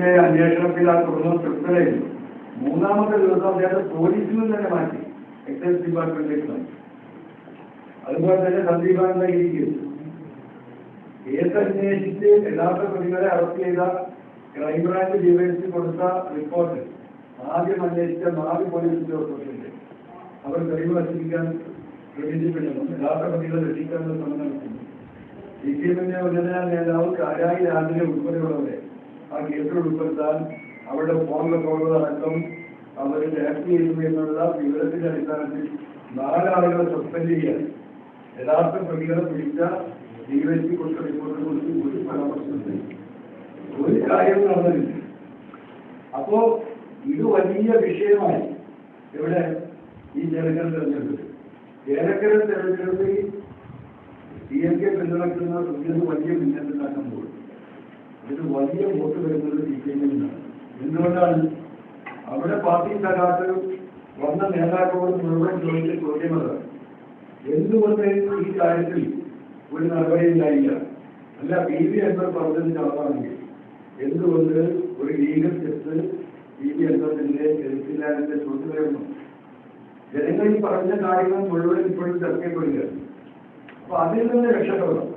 അദ്ദേഹത്തിന്റെ അന്വേഷണത്തിൽ ആ തുടർന്ന് തൃപ്തരായിരുന്നു മൂന്നാമത്തെ ദിവസം അദ്ദേഹത്തെ പോലീസിൽ നിന്ന് തന്നെ മാറ്റി. എക്സൈസ് ഡിപ്പാർട്ട്മെന്റിലേക്ക് മാറ്റി. അതുപോലെ തന്നെ സന്ദീപാനന്ദ കേസ്. അന്വേഷിച്ച് യഥാർത്ഥ പ്രതികളെ അറസ്റ്റ് ചെയ്ത ക്രൈംബ്രാഞ്ച് ഡിവൈസിൽ കൊടുത്ത റിപ്പോർട്ട് ആദ്യം അന്വേഷിച്ച നാല് പോലീസ് ഉദ്യോഗസ്ഥരുണ്ട്. അവർ തെളിവ് നശിപ്പിക്കാൻ ശ്രമിച്ചിട്ടുണ്ടെന്നും യഥാർത്ഥ പ്രതികളെ രക്ഷിക്കാനുള്ള ശ്രമം നടത്തുന്നു. സി പി എമ്മിന്റെ ഉന്നത നേതാവ് കാരായി രാജിനെ ഉൾപ്പെടെയുള്ളവരെ ആ ഉൾപ്പെടുത്താൻ അവരുടെ ഫോൺ റെക്കോർഡുകൾ അവർ ടാക്സ് ചെയ്യുന്നു എന്നുള്ള വിവരത്തിന്റെ അടിസ്ഥാനത്തിൽ നാലാളുകളെ സസ്പെൻഡ് ചെയ്യാൻ യഥാർത്ഥ പ്രതികളെ പിടിച്ച ഡിവൈസി കൊടുത്ത റിപ്പോർട്ടിനെ കുറിച്ച് ഒരു പരാമർശമുണ്ട് ഒരു കാര്യം നടന്നില്ല അപ്പോ ഇത് വലിയ വിഷയമായി ഇവിടെ ഈ ജനകര തെരഞ്ഞെടുപ്പ് ജനകര തെരഞ്ഞെടുപ്പിൽ ഡി എം കെ പിന്തുണയ്ക്കുന്ന വലിയ മുന്നേറ്റം പോകും ഇത് വലിയ വോട്ട് വരുന്നത് സി പി എമ്മിൽ എന്തുകൊണ്ടാണ്? അവിടെ പാർട്ടി സഖാക്കൾ വന്ന നേതാക്കളോട് മുഴുവൻ ചോദിച്ച ചോദ്യം അതാണ്. എന്തുകൊണ്ട് ഈ കാര്യത്തിൽ ഒരു നടപടിയില്ലായില്ല അല്ല ബി വി അൻവർ പറഞ്ഞത് കളവാണെങ്കിൽ എന്തുകൊണ്ട് ഒരു ലീഗൽ ടെസ്റ്റ് ബി വി അൻവറിന്റെ എഴുത്തില്ലാതിന്റെ ചോദ്യം ജനങ്ങൾ ഈ പറഞ്ഞ കാര്യങ്ങൾ മുഴുവൻ ഇപ്പോഴും ചർച്ചപ്പെടുകയാണ് അപ്പൊ അതിൽ നിന്ന് രക്ഷപ്പെടണം.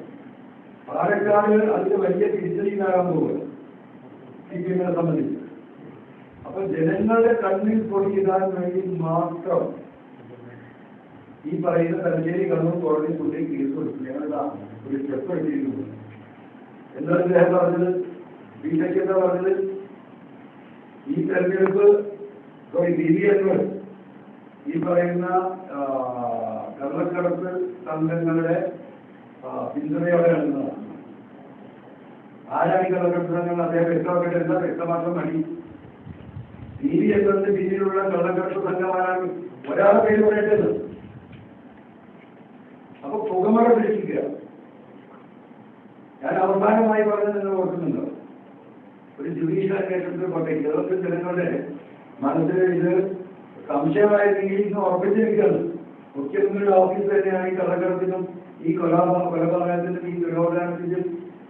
പാലക്കാട് അതിന് വലിയ തിരിച്ചടിയിലാകാൻ പോകുന്നത്? സി പി എമ്മിനെ സംബന്ധിച്ച്. അപ്പൊ ജനങ്ങളുടെ കണ്ണിൽ പൊടിയിടാൻ വേണ്ടി മാത്രം ഈ പറയുന്ന തലശ്ശേരി കണ്ണൂർ കോടതി കൊണ്ടേ കേസ് കൊടുത്തു. ഒരു സ്റ്റെപ്പ് എടുത്തിരിക്കുന്നു. എന്താണ് അദ്ദേഹം പറഞ്ഞത്? ബി ജെക്ക് എന്താ പറഞ്ഞത്? ഈ തെരഞ്ഞെടുപ്പ് സോറി ബി ബി അൻവർ ഈ പറയുന്ന കള്ളക്കടത്ത് സംഘങ്ങളുടെ പിന്തുണയോടെ നടന്നതാണ് ആരാണ് ഈ കള്ളക്കടത്ത് സംഘങ്ങൾ അദ്ദേഹം വ്യക്തമാക്കട്ടെ എന്താ വ്യക്തമാക്കാൻ മതി ബി ബി അൻവറിന്റെ പിന്നിലുള്ള സംഘമാരാണ് ഒരാളെ പേര് പറയേണ്ടത് അപ്പൊ പുകമറ സൃഷ്ടിക്കുക. ഞാൻ അവസാനമായി പറഞ്ഞത് നിങ്ങൾ ഒരു ജുഡീഷ്യൽ അന്വേഷണത്തിൽ പോട്ടെ കേരളത്തിൽ ജനങ്ങളുടെ മനസ്സിൽ ഇത് സംശയമായിരുന്നെങ്കിൽ ഇന്ന് ഉറപ്പിച്ചിരിക്കുകയാണ്. മുഖ്യമന്ത്രിയുടെ ഓഫീസ് തന്നെയാണ് ഈ കള്ളക്കടത്തിനും ഈ കൊലാ കൊലപാതകത്തിനും ഈ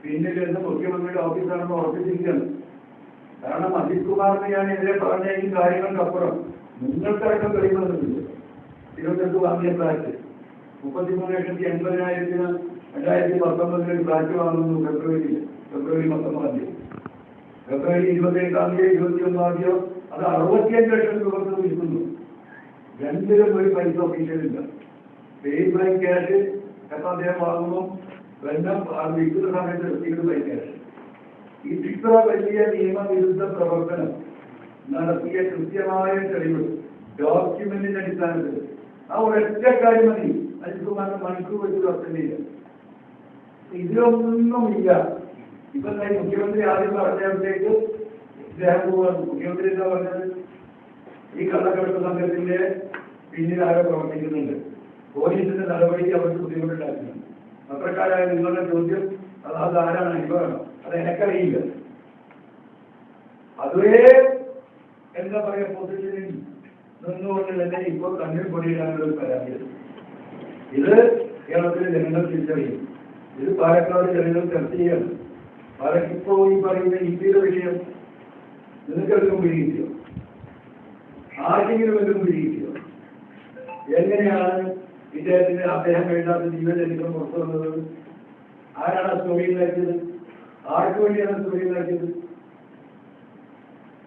പിന്നിൽ ചെന്ന് മുഖ്യമന്ത്രിയുടെ ഓഫീസാണെന്ന് ഉറപ്പിച്ചിരിക്കുന്നത് കാരണം അജിത് കുമാറിന് ഞാൻ എതിരെ പറഞ്ഞ കാര്യങ്ങൾക്കപ്പുറം നിങ്ങൾക്കടക്കം തെളിവുന്നുണ്ട് തിരുവനന്തപുരത്ത് വാങ്ങിയ ഫ്ലാറ്റ്. മുപ്പത്തിമൂന്ന് ലക്ഷത്തി എൺപതിനായിരത്തിന് രണ്ടായിരത്തി പത്തൊമ്പതിൽ ഒരു ഫ്ലാറ്റ് വാങ്ങുന്നു ഫെബ്രുവരി. ഫെബ്രുവരി പത്തൊമ്പതാം തീയതി. ഫെബ്രുവരി ഇരുപത്തിയെട്ടാം തീയതി ഇരുപത്തി ഒന്നാം തീയതി അത് അറുപത്തിയഞ്ച് ലക്ഷം രൂപക്ക് വിൽക്കുന്നു. രണ്ടിലും ഒരു പൈസ ഒഫീഷ്യലില്ല പേയ് ബ്ലാങ്ക് ക്യാഷ് എത്ര അദ്ദേഹം വാങ്ങുന്നു? അത് വിൽക്കുന്ന സമയത്ത് ബൈ ക്യാഷ് ഇത്ര വലിയ നിയമവിരുദ്ധ പ്രവർത്തനം നടത്തിയ കൃത്യമായ തെളിവ് ഡോക്യുമെന്റിന്റെ അടിസ്ഥാനത്തിൽ. ആ ഒരൊറ്റ കാര്യം മതി. അജിത്കുമാറിന് മണിക്കൂർ വെച്ച് ചെയ്യുക ഇതിലൊന്നുമില്ല. ഇപ്പൊ മുഖ്യമന്ത്രി ആദ്യം പറഞ്ഞപ്പോഴേക്ക് ഇദ്ദേഹം മുഖ്യമന്ത്രി എന്താ പറഞ്ഞത്? ഈ കള്ളക്കടത്ത് സംഘത്തിന്റെ പിന്നിൽ ആരോ പ്രവർത്തിക്കുന്നുണ്ട്. പോലീസിന്റെ നടപടിക്ക് അവർക്ക് ബുദ്ധിമുട്ടുണ്ടാക്കുന്നു പത്രക്കാരായ നിങ്ങളുടെ ചോദ്യം അത് അത് ആരാണ് അനുഭവം? അത് എനിക്കറിയില്ല. അതുവേ എന്താ പറയാ പൊസിഷനിൽ നിന്നുകൊണ്ട് തന്നെ ഇപ്പോൾ കണ്ണിൽ പൊടിയിടാനുള്ള ഒരു പരാതി. ഇത് കേരളത്തിലെ ജനങ്ങൾ തിരിച്ചറിയും. ഇത് പാലക്കാട് ജനങ്ങൾ ചർച്ച ചെയ്യണം. പാലക്കിപ്പോ ഈ പറയുന്ന ഇന്ത്യയുടെ വിഷയം നിങ്ങൾക്കെടുക്കും പിടിയിട്ടോ ആർക്കെങ്കിലും എന്തും പിടിയിട്ടോ എങ്ങനെയാണ് ഇദ്ദേഹത്തിന് അദ്ദേഹം എഴുതാത്ത ജീവചരിത്രം പുറത്തു വന്നത് ആരാണ് ആ സ്റ്റോറി ഉണ്ടാക്കിയത്? ആർക്ക് വേണ്ടിയാണ് സ്റ്റോറി ഉണ്ടാക്കിയത്?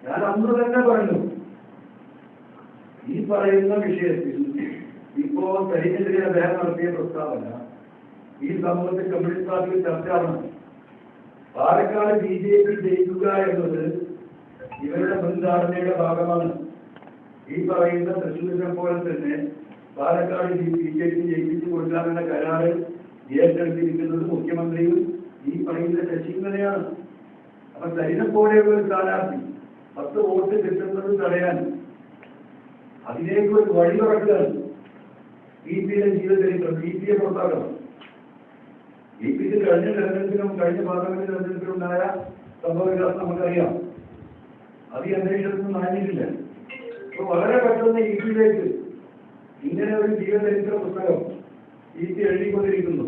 ഞാൻ അന്ന് തന്നെ പറഞ്ഞു ഈ പറയുന്ന വിഷയത്തിൽ ഇപ്പോ സൈന്യത്തിലെ അദ്ദേഹം നടത്തിയ പ്രസ്താവന ഈ സമൂഹത്തിൽ കമ്മ്യൂണിസ്റ്റ് പാർട്ടിയിൽ ചർച്ചയാണ്. പാലക്കാട് ബി ജെ പി ജയിക്കുക എന്നത് ഇവരുടെ മുൻധാരണയുടെ ഭാഗമാണ്. ഈ പറയുന്ന തൃശ്ശൂരിനെ പോലെ തന്നെ പാലക്കാട് ബി ജെ പി ജയിപ്പിച്ചു കൊടുക്കാനുള്ള കരാറ് ഏറ്റെടുത്തിരിക്കുന്നത് മുഖ്യമന്ത്രിയും ഈ പറയുന്ന ശശികലയാണ് അപ്പൊ സരിനെ പോലെയുള്ള ഒരു സ്ഥാനാർത്ഥി പത്ത് വോട്ട് കിട്ടുന്നത് തടയാൻ അതിലേക്ക് ഒരു വഴി തുറക്കുകയാണ് ബി പിയുടെ ജീവിതചരിത്രം ബി പിയെ പുറത്താക്കണം. ബി പിക്ക് കഴിഞ്ഞ തെരഞ്ഞെടുപ്പിലും കഴിഞ്ഞ പാർലമെന്റ് തെരഞ്ഞെടുപ്പിലുണ്ടായ സംഭവവികാസം നമുക്കറിയാം. അത് ഈ അന്തരീക്ഷത്തിൽ മാനിയിട്ടില്ല അപ്പൊ വളരെ പെട്ടെന്ന് ഇ പിയിലേക്ക് ഇങ്ങനെ ഒരു ജീവചരിത്ര പുസ്തകം ഈറ്റി എഴുതിക്കൊണ്ടിരിക്കുന്നു.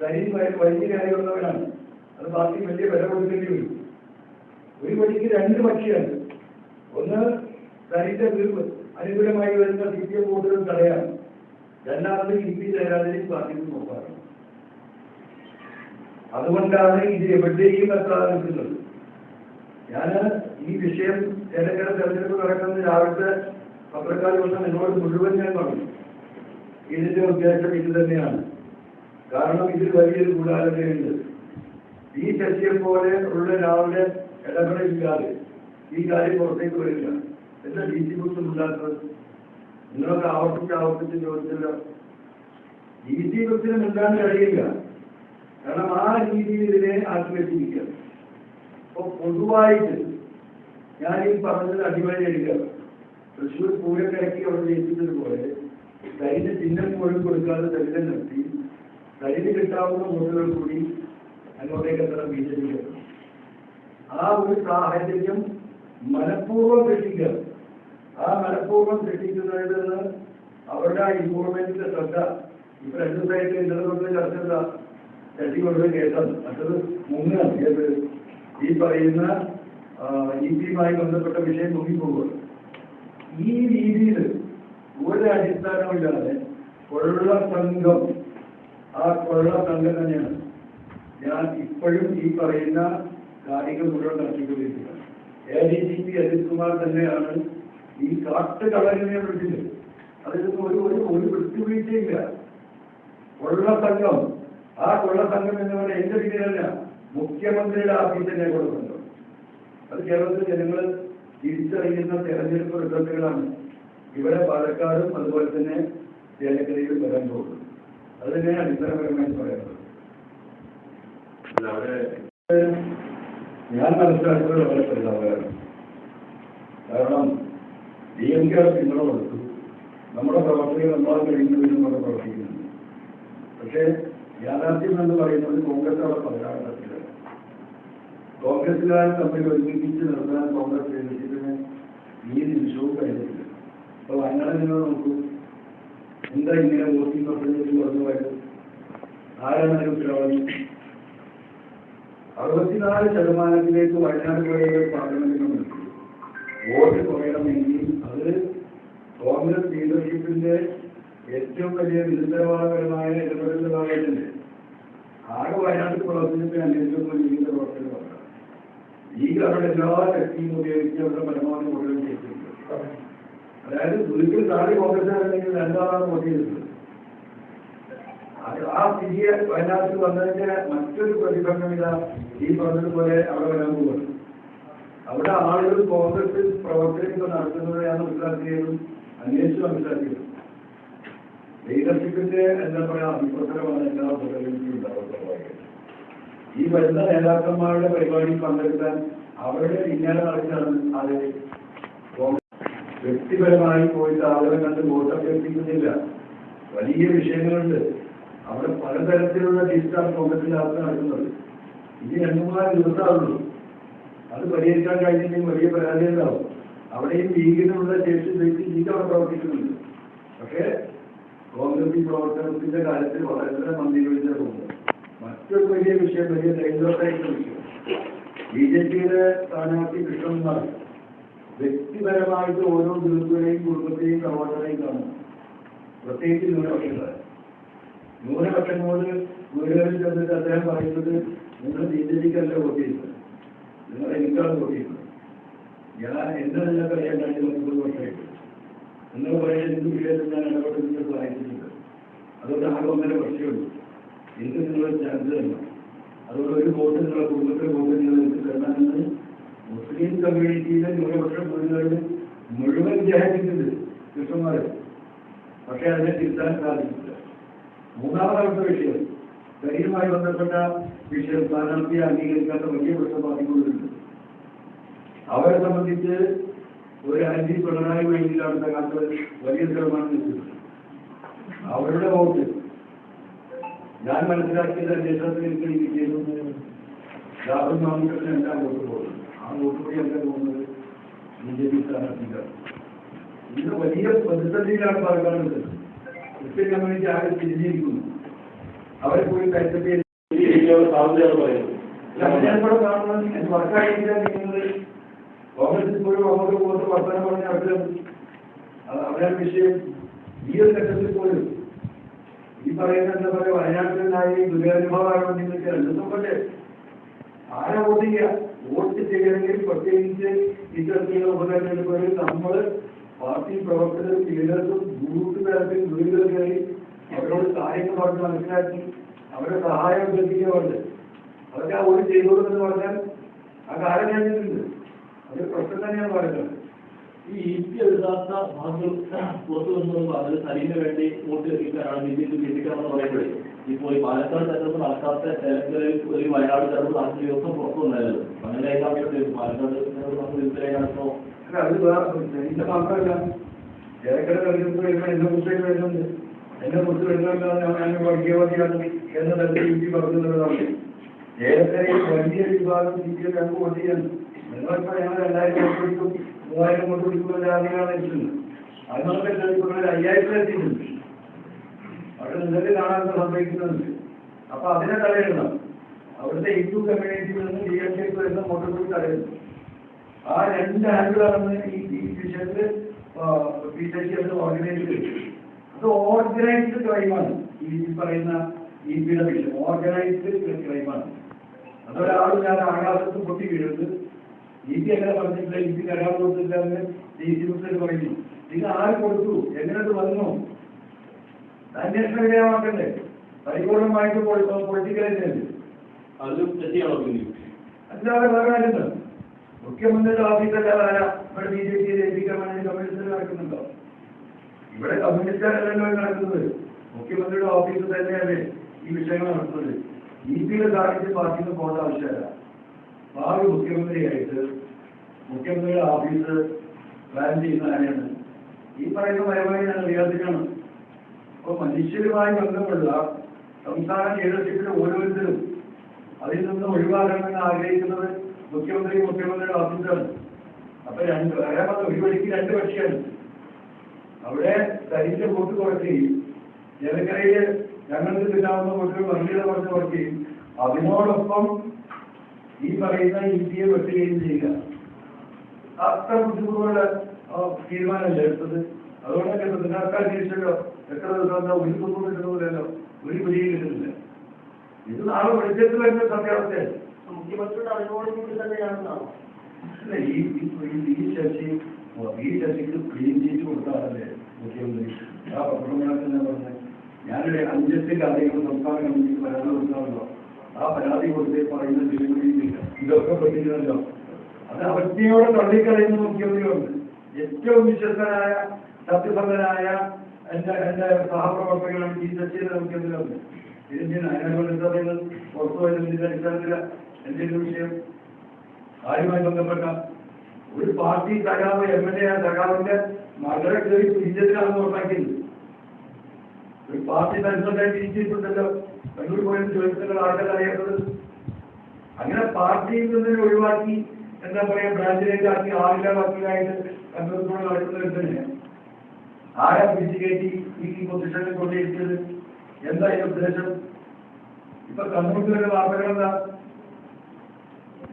സൈനിക വലിയ കാര്യമുള്ളവരാണ് അത് ബാക്കി വലിയ വില കൊടുക്കേണ്ടി വരും. ഒരു വഴിക്ക് രണ്ട് പക്ഷിയാണ് ഒന്ന് തനിക്ക് തീർപ്പ് അനുകൂലമായി വരുന്ന സി പി എം വോട്ടുകൾ തടയാൻ. രണ്ടാമത് ഇ പി ജയരാജനെയും പാർട്ടിക്ക് നോക്കാറ് അതുകൊണ്ടാണ് ഇത് എവിടെയും എത്താതെ നിൽക്കുന്നത് ഞാൻ ഈ വിഷയം ഏതെങ്കിലും തെരഞ്ഞെടുപ്പ് നടക്കുന്ന രാവിലത്തെ പത്രക്കാർ വന്ന് നിങ്ങളോട് മുഴുവൻ ഞാൻ പറഞ്ഞു. ഇതിന്റെ ഉദ്ദേശം ഇത് തന്നെയാണ്. കാരണം ഇതിൽ വലിയൊരു ഗൂഢാലോചനയുണ്ട്. ഈ ശശിയെ പോലെ ഉള്ള രാവിലെ ഇടപെടലില്ലാതെ ഈ കാര്യം പുറത്തേക്ക് വരില്ല. എന്താ ഡി സി ബുക്സ് ഉണ്ടാക്കുന്നത്? നിങ്ങളൊക്കെ ആവർത്തിച്ച് ആവർത്തിച്ച് ചോദിച്ചല്ലോ. ഡി സി ബുക്സിന് മിണ്ടാൻ കഴിയില്ല കാരണം ആ രീതിയിൽ ഇതിനെ ആശ്രയിച്ചിരിക്കുക അപ്പൊ പൊതുവായിട്ട് ഞാൻ ഈ പറഞ്ഞത് അടിമതി എടുക്കുക തൃശ്ശൂർ അവിടെ ജയിച്ചതുപോലെ തരിന് ചിഹ്നം പോലും കൊടുക്കാതെ തരിനെ നിർത്തി. തരിന് കിട്ടാവുന്ന വോട്ടുകൾ കൂടി അങ്ങോട്ടേക്ക് എത്ര ബി ജെ പി ആ ഒരു സാഹചര്യം മനഃപൂർവം സൃഷ്ടിക്കുക. ആ മനഃപൂർവം സൃഷ്ടിക്കുന്നതിൽ നിന്ന് അവരുടെ ആ ഇൻവോൾവ്മെന്റിന്റെ ശ്രദ്ധ. ഇപ്പൊ രണ്ടു ദിവസമായിട്ട് ഇന്നലെ ചർച്ച എന്താ ശശികൊണ്ടൊരു കേട്ടത് അത് മുങ്ങാണ് ഏത് ഈ പറയുന്ന ഇ പിയുമായി ബന്ധപ്പെട്ട വിഷയം മുങ്ങിപ്പോകുക ഈ രീതിയിൽ ഒരു അടിസ്ഥാനമില്ലാതെ കൊള്ള സംഘം ആ കൊള്ള സംഘം തന്നെയാണ്. ഞാൻ ഇപ്പോഴും ഈ പറയുന്ന കാര്യങ്ങൾ മുഴുവൻ നടത്തിക്കൊണ്ടിരിക്കുന്നത് A D G P Ajith Kumar തന്നെയാണ് ഈ കാട്ട് കളരിനെ വിളിച്ചത്. അതിൽ ഒരു ഒരു ഒരു വിട്ടുവീഴ്ചയില്ല കൊള്ള സംഘം ആ കൊള്ള സംഘം എന്ന് പറഞ്ഞാൽ എന്റെ പിന്നിലല്ല മുഖ്യമന്ത്രിയുടെ ആഫീസിനെ കൊള്ള സംഘം. അത് കേരളത്തിലെ ജനങ്ങൾ തിരിച്ചറിയുന്ന തെരഞ്ഞെടുപ്പ് റിസൾട്ടുകളാണ്. ഇവിടെ പാലക്കാടും അതുപോലെ തന്നെ ചേലക്കരയിലും വരാൻ പോകുന്നത്. അത് തന്നെയാണ് അടിസ്ഥാനപരമായി പറയുന്നത് ഞാൻ മനസ്സിലാക്കുന്നത് വളരെ പരിതാപകരമാണ് കാരണം ഡി എം കെ പിന്തുണ കൊടുത്തു നമ്മുടെ പ്രവർത്തകർ നമ്മളെ കഴിയുന്നതിന് നമ്മൾ പ്രവർത്തിക്കുന്നു പക്ഷേ യാഥാർത്ഥ്യം എന്ന് പറയുന്നത് കോൺഗ്രസ് അവിടെ പതിനാറ് കോൺഗ്രസ്സുകാരെ കോൺഗ്രസുകാർ തമ്മിൽ ഒരുമിപ്പിച്ച് നിർത്താൻ കോൺഗ്രസ് ലീഡർഷിപ്പിന് ഈ നിമിഷവും കഴിഞ്ഞില്ല അപ്പൊ വയനാട് നിങ്ങൾ നോക്കൂ. എന്താ ഇങ്ങനെ വോട്ടിംഗ് പെർസെന്റേജ് കുറഞ്ഞു പോയത്? ആരാണ് അതിന് ഉത്തരവാദി? അറുപത്തിനാല് ശതമാനത്തിലേക്ക് വയനാട് പോയത് പാർലമെന്റിന് വോട്ട് കുറയണമെങ്കിൽ അത് കോൺഗ്രസ് ലീഡർഷിപ്പിന്റെ ഏറ്റവും വലിയ നിരുത്തരവാദപരമായ ഇടപെടലുകളായിട്ടുണ്ട് ആകെ വയനാട് പ്രവർത്തനത്തിന് അന്വേഷിക്കുന്ന ലീഗിന്റെ പ്രവർത്തനം ലീഗ് അവരുടെ എല്ലാ ശക്തിയും ഉപയോഗിച്ച് അവരുടെ പരമാവധി വോട്ടുകൾ അതായത് ഒരിക്കൽ താഴെ കോൺഗ്രസ്സുകാരുണ്ടെങ്കിൽ രണ്ടാമതാണ് വോട്ട് അത് ആ സ്ഥിതിയെ വയനാട്ടിൽ വന്നതിന്റെ മറ്റൊരു പ്രതിഫലനം ഇതാ ഈ പറഞ്ഞതുപോലെ അവിടെ വരാൻ പോകുന്നു അവിടെ ആളുകൾ കോൺഗ്രസ് പ്രവർത്തനങ്ങൾ നടത്തുന്നത് ഞാൻ മനസ്സിലാക്കിയതും അന്വേഷിച്ച് മനസ്സിലാക്കിയതും. ലീഡർഷിപ്പിന്റെ എന്താ പറയാ അഭിപ്രസരമാണ് എല്ലാ ഉപകരണത്തിലും ഉണ്ടാവുന്നത് ഈ വരുന്ന നേതാക്കന്മാരുടെ പരിപാടി പങ്കെടുക്കാൻ അവരുടെ പിന്നാലെ നടക്കുകയാണ് അത് വ്യക്തിപരമായി പോയിട്ട് ആളുകളെ കണ്ട് വോട്ട് അഭ്യർത്ഥിക്കുന്നില്ല വലിയ വിഷയങ്ങളുണ്ട്. അവിടെ പലതരത്തിലുള്ള ഡിസ്റ്റാർജ് കോൺഗ്രസിനകത്ത് നടക്കുന്നത്. ഇനി രണ്ടു മൂന്നാൽ ദിവസമാണുള്ളൂ അത് പരിഹരിക്കാൻ കഴിഞ്ഞില്ലെങ്കിൽ വലിയ പരാതി ഉണ്ടാവും. അവിടെയും ലീഗിനുള്ള ശേഷി വ്യക്തി ലീഗ് അവിടെ പ്രവർത്തിക്കുന്നുണ്ട്. പക്ഷേ കോൺഗ്രസ് പ്രവർത്തനത്തിന്റെ കാര്യത്തിൽ വളരെ മന്ദിരവിച്ച പോകുന്നത് മറ്റൊരു വലിയ വിഷയം വലിയ ദൈവത്തായിട്ടുള്ള വിഷയം ബി ജെ പിയുടെ സ്ഥാനാർത്ഥി കൃഷ്ണകുമാർ വ്യക്തിപരമായിട്ട് ഓരോ ഗ്രൂപ്പുകളെയും കുടുംബത്തെയും സഹോദരനെയും കാണുന്നു പ്രത്യേകിച്ച് ന്യൂനപക്ഷങ്ങളെ. ന്യൂനപക്ഷങ്ങളോട് വീടുകളിൽ ചെന്നിട്ട് അദ്ദേഹം പറയുന്നത് നിങ്ങൾ ബി ജെ പിക്കല്ല വോട്ട് നിങ്ങൾ എനിക്കാണ് വോട്ട് ചെയ്യുന്നത് ഞാൻ എന്നെ നിങ്ങൾക്ക് അറിയാൻ കഴിഞ്ഞ മുപ്പത് വർഷമായിട്ട്. നിങ്ങൾ പറയുന്ന എന്ത് വിഷയത്തിൽ ഞാൻ ഇടപെട്ട് നിങ്ങൾക്ക് വായിച്ചിട്ടുണ്ട് അതുകൊണ്ട് ആകെ ഒന്നര വർഷമുള്ളൂ എനിക്ക് നിങ്ങൾ ചാൻസ് തരണം അതുകൊണ്ട് ഒരു വോട്ട് നിങ്ങളെ കുടുംബത്തിലെ വോട്ട് നിങ്ങൾ എനിക്ക് തരണമെന്ന് മുസ്ലിം കമ്മ്യൂണിറ്റിയിലെ ന്യൂനപക്ഷ വീടുകളിൽ മുഴുവൻ വിചാരിച്ചിട്ടുണ്ട് കൃഷ്ണന്മാരെ. പക്ഷേ അതിനെ തിരുത്താൻ സാധിക്കില്ല മൂന്നാമത്തെ വിഷയം. ദൈവമായി ബന്ധപ്പെട്ട വിഷയം സ്ഥാനാർത്ഥിയെ അംഗീകരിക്കാത്ത വലിയ പ്രശ്നം ബാധിക്കുന്നുണ്ട് അവരെ സംബന്ധിച്ച് ഒരു അഞ്ചി പിണറായി വേണ്ടിയിലാണ് കാലത്ത് വലിയ ശതമാനം നിൽക്കുന്നത്. അവരുടെ വോട്ട് ഞാൻ മനസ്സിലാക്കിയത് അന്വേഷണത്തിൽ എനിക്ക് കിട്ടിയത് രാഹുൽ മാമിക്കത്തിന് രണ്ടാം വോട്ട് പോകുന്നത് ആ വോട്ട് കൂടി എന്താ പോകുന്നത് ബി ജെ പി സ്ഥാനാർത്ഥികൾ ഇന്ന് വലിയ പ്രതിസന്ധിയിലാണ് പറയുന്നത് ക്രിസ്ത്യൻ കമ്മ്യൂണിറ്റി ആകെ തിരിഞ്ഞിരിക്കുന്നു. അവരെ പോയി കരുത്തപ്പേര് ഞാനിവിടെ കാണുന്നത് എനിക്ക് വർക്കായിട്ടില്ല നിൽക്കുന്നത്. കോൺഗ്രസ് ഇപ്പോഴും അങ്ങോട്ട് പോയിട്ട് വർത്തമാനം പറഞ്ഞ അവരുടെ അവരുടെ വിഷയം. ഈ ഒരു ഘട്ടത്തിൽ പോലും ഈ പറയുന്ന എന്താ പറയുക ദുരനുഭവമാണോ നിങ്ങൾക്ക് രണ്ടുപേരെ ആരെ വോട്ട് ചെയ്യുക വോട്ട് ചെയ്യണമെങ്കിൽ പ്രത്യേകിച്ച് ഇത്തരത്തിലുള്ള ഉപതെരഞ്ഞെടുപ്പുകളിൽ നമ്മൾ പാർട്ടി പ്രവർത്തകർ ചിലർക്കും ബൂത്ത് തലത്തിൽ വീടുകൾ കയറി അവരോട് കാര്യങ്ങൾ പറഞ്ഞ് മനസ്സിലാക്കി അവരുടെ സഹായം അഭ്യർത്ഥിക്കാറുണ്ട് അതൊക്കെ ആ ഒരു ചെയ്തോളൂ എന്ന് പറഞ്ഞാൽ ആ ഞാൻ ചെയ്തിട്ടുണ്ട് അതൊരു പ്രശ്നം തന്നെയാണ് പറയുന്നത്. ഈ പി എഴുതാത്ത ഭാഗങ്ങൾ പുറത്തു വന്നു പറഞ്ഞത് സലീമിന് വേണ്ടി വോട്ട് ലഭിക്കാനാണ് ബി ജെ പി ലഭിക്കാമെന്ന് പറയുമ്പോഴേ ഇപ്പോൾ ഈ പാലക്കാട് തെരഞ്ഞെടുപ്പ് നടക്കാത്ത ഒരു വയനാട് തെരഞ്ഞെടുപ്പ് നടത്തിയ ദിവസം പുറത്തു വന്നായിരുന്നു. അങ്ങനെ പാലക്കാട് തെരഞ്ഞെടുപ്പ് അത് വേറെ മാത്രമല്ല ചേക്കര തെരഞ്ഞെടുപ്പ് വരുമ്പോൾ എന്നെ കുറിച്ച് വരുന്നുണ്ട്. എന്നെ കുറിച്ച് വരുന്നതാണ് ഞാൻ വർഗീയവാദിയാണ് എന്ന തരത്തിൽ എനിക്ക് പറഞ്ഞതാണ് ചേക്കരയിൽ വലിയ വിഭാഗം സി പി എം ഞങ്ങൾക്ക് വോട്ട് ചെയ്യാൻ നിങ്ങളിപ്പോ ഞങ്ങൾ എല്ലാവരും മൂവായിരം കൊണ്ട് പിടിക്കുന്ന ജാതികളാണ് എത്തുന്നത് അത് നമുക്ക് അയ്യായിരത്തിൽ എത്തിയിട്ടുണ്ട്. അവിടെ നിങ്ങൾക്ക് കാണാൻ സംഭവിക്കുന്നുണ്ട് അപ്പൊ അതിനെ തടയണം. അവിടുത്തെ ഹിന്ദു കമ്മ്യൂണിറ്റിയിൽ നിന്ന് ഡി എം കെക്ക് വരുന്ന കൂടി തടയുന്നു ആ രണ്ട് ആംഗിളാണ് ഈ ഈ വിഷയത്തിൽ പി അത് ഓർഗനൈസ് ചെയ്തത് അത് ഓർഗനൈസ്ഡ് ക്രൈമാണ് ഈ പറയുന്ന ഈ പിയുടെ വിഷയം ഓർഗനൈസ്ഡ് ക്രൈമാണ് അതൊരാൾ ഞാൻ ആകാശത്ത് പൊട്ടി വീഴുന്നത് ഇ എങ്ങനെ പറഞ്ഞിട്ടില്ല നീതി കരാർ കൊടുത്തില്ല എന്ന് സി മുസ്ലിം പറയുന്നു. നിങ്ങൾ ആര് കൊടുത്തു? എങ്ങനെ വന്നു? അന്വേഷണ വിധേയമാക്കണ്ടേ പരിപൂർണമായിട്ട് തെറ്റിയാണോ പിന്നെ അല്ലാതെ വേറെ ആരുണ്ട് മുഖ്യമന്ത്രിയുടെ ഓഫീസല്ലാതെ ആരാ? ഇവിടെ ബി ജെ പി ജയിപ്പിക്കാൻ വേണ്ടി നടക്കുന്നുണ്ടോ? ഇവിടെ കമ്മ്യൂണിസ്റ്റുകാരല്ലോ നടക്കുന്നത്? മുഖ്യമന്ത്രിയുടെ ഓഫീസ് തന്നെയാണ് ഈ വിഷയങ്ങൾ നടത്തുന്നത്? ഇ പിയിലെ പാർട്ടിക്ക് പോകേണ്ട ആവശ്യമല്ല. ഭാവി മുഖ്യമന്ത്രിയായിട്ട് മുഖ്യമന്ത്രിയുടെ ഓഫീസ് പ്ലാൻ ചെയ്യുന്ന ആരെയാണ്? ഈ പറയുന്ന പരമായി ഞാൻ വിചാരിക്കണം അപ്പൊ മനുഷ്യരുമായി ബന്ധമുള്ള സംസ്ഥാന ലീഡർഷിപ്പിലെ ഓരോരുത്തരും അതിൽ നിന്ന് ഒഴിവാക്കണമെന്ന് ആഗ്രഹിക്കുന്നത് മുഖ്യമന്ത്രി മുഖ്യമന്ത്രിയുടെ ഓഫീസാണ്. അപ്പൊ രണ്ട് വേറെ ഒരു വഴിക്ക് രണ്ട് പക്ഷിയാണ് അവിടെ തരിച്ച വോട്ട് കുറയ്ക്കുകയും ജനക്കരയിൽ ഞങ്ങൾക്ക് കിട്ടാവുന്ന വോട്ടുകൾ വർഗീയത കുറച്ച് കുറയ്ക്കുകയും അതിനോടൊപ്പം ഈ പറയുന്ന ഇന്ത്യയെ വെട്ടുകയും ചെയ്യുക. അത്ര ബുദ്ധിമുട്ടുള്ള തീരുമാനമല്ല എടുത്തത്? അതുകൊണ്ടൊക്കെ സർക്കാർ തിരിച്ചല്ലോ എത്ര ദിവസം ഒരു തുമ്പും കിട്ടുന്നില്ലല്ലോ ഒരു പിടിയും കിട്ടുന്നില്ല. ഇത് നാളെ വെളിച്ചത്ത് വരുന്ന സത്യാവസ്ഥയാണ് മുഖ്യമന്ത്രിയുടെ അറിവോടുകൂടി തന്നെയാണെന്നാണോ? അല്ല, ഈ ഈ- ശശി ഈ ശശിക്ക് ക്ലീൻ ചീറ്റ് കൊടുത്താണല്ലേ മുഖ്യമന്ത്രി? ആ പത്രമാണെന്ന് പറഞ്ഞത്. ഞാനൊരു അഞ്ചെട്ടിൽ അധികം സംസ്ഥാന കമ്മിറ്റിക്ക് പരാതി കൊടുത്താണല്ലോ. ആ പരാതി കൊടുത്തേ പറയുന്ന തിരുമണിയില്ല ഇതൊക്കെ പറ്റില്ലല്ലോ. അത് അവജ്ഞയോടെ തള്ളിക്കളയുന്ന മുഖ്യമന്ത്രിയുണ്ട്. ഏറ്റവും വിശ്വസ്തനായ സത്യസന്ധനായ എന്റെ എന്റെ സഹപ്രവർത്തകനാണ് ഈ ശശിയുടെ മുഖ്യമന്ത്രിയുണ്ട്. ഇതിന് പറയുന്നത് പുറത്തു വരുന്നതിന്റെ അടിസ്ഥാനത്തിൽ എന്തെങ്കിലും വിഷയം കാര്യമായി ബന്ധപ്പെട്ട ഒരു പാർട്ടി സഖാവ് എം എൽ എ ആ സഖാവിന്റെ മകളെ കയറി പിരിച്ചതിനാണെന്ന് ഉറപ്പാക്കിയത് ഒരു പാർട്ടി തലസ്ഥാനായി തിരിച്ചിട്ടുണ്ടല്ലോ കണ്ണൂർ പോയെന്ന് ചോദിച്ചിട്ടുള്ള ആൾക്കാർ അറിയാത്തത് അങ്ങനെ പാർട്ടിയിൽ നിന്ന് ഒഴിവാക്കി എന്താ പറയാ ബ്രാഞ്ചിലേക്ക് ആക്കി ആളില്ല വക്കീലായിട്ട് കണ്ണൂരിനോട് നടക്കുന്നത് തന്നെ ആരാ പിടിച്ചു കയറ്റി ഈ പൊസിഷനിൽ കൊണ്ടിരിക്കുന്നത് എന്താ ഈ ഉദ്ദേശം? ഇപ്പൊ കണ്ണൂരിലെ വാർത്തകൾ എന്താ?